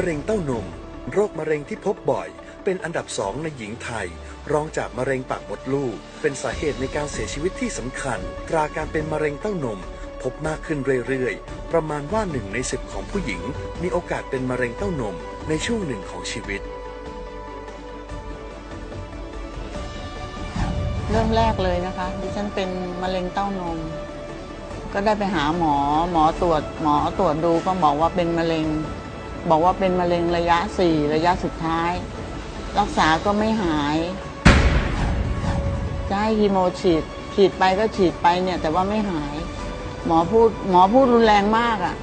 มะเร็งเต้านม โรคมะเร็งที่พบบ่อย เป็นอันดับสองในหญิงไทย รองจากมะเร็งปากมดลูก เป็นสาเหตุในการเสียชีวิตที่สำคัญ ตราการเป็นมะเร็งเต้านม พบมากขึ้นเรื่อยๆ ประมาณว่าหนึ่งในสิบของผู้หญิง มีโอกาสเป็นมะเร็งเต้านมในช่วงหนึ่งของชีวิต เริ่มแรกเลยนะคะ ดิฉันเป็นมะเร็งเต้านม ก็ได้ไปหาหมอ หมอตรวจ หมอตรวจดูก็บอกว่าเป็นมะเร็ง บอกว่าเป็นมะเร็งระยะสี่ระยะสุดท้าย รักษาก็ไม่หายจะให้ฮีโมฉีด ฉีดไปก็ฉีดไปเนี่ย แต่ว่าไม่หาย หมอพูดหมอพูดรุนแรงมากอะ่ะ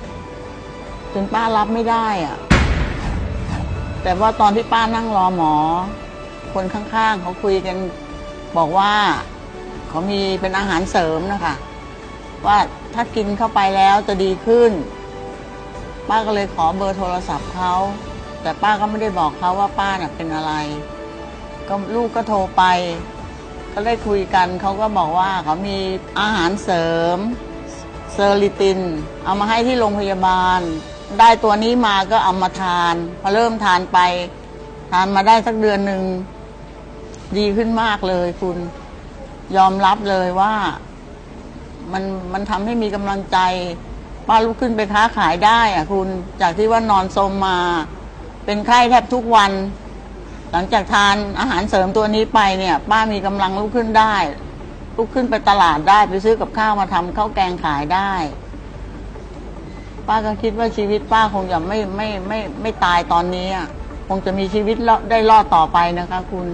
จนป้ารับไม่ได้อะ่ะ แต่ว่าตอนที่ป้านั่งรอหมอ คนข้างๆเขาคุยกันบอกว่าเขามีเป็นอาหารเสริมนะคะ ว่าถ้ากินเข้าไปแล้วจะดีขึ้น ป้าก็เลยขอเบอร์โทรศัพท์เขาแต่ป้าก็ไม่ได้บอกเขาว่าป้าเนี่ยเป็นอะไร ก็ลูกก็โทรไป ก็ได้คุยกันเขาก็บอกว่าเขามีอาหารเสริมเซอร์ลิติน เอามาให้ที่โรงพยาบาล ได้ตัวนี้มาก็เอามาทาน พอเริ่มทานไป ทานมาได้สักเดือนหนึ่งดีขึ้นมากเลยคุณยอมรับเลยว่า มันมันทำให้มีกำลังใจ ป้าลุกขึ้นไปค้าขายได้อะคุณจากที่ว่านอนสมมา เป็นไข้แทบทุกวัน หลังจากทานอาหารเสริมตัวนี้ไปเนี่ย ป้ามีกำลังลุกขึ้นได้ ลุกขึ้นไปตลาดได้ไปซื้อกับข้าวมาทำข้าวแกงขายได้ ป้าก็คิดว่าชีวิตป้าคงจะไม่ไม่ไม่ไม่ตายตอนนี้อะคงจะมีชีวิตรอได้รอดต่อไปนะคะคุณ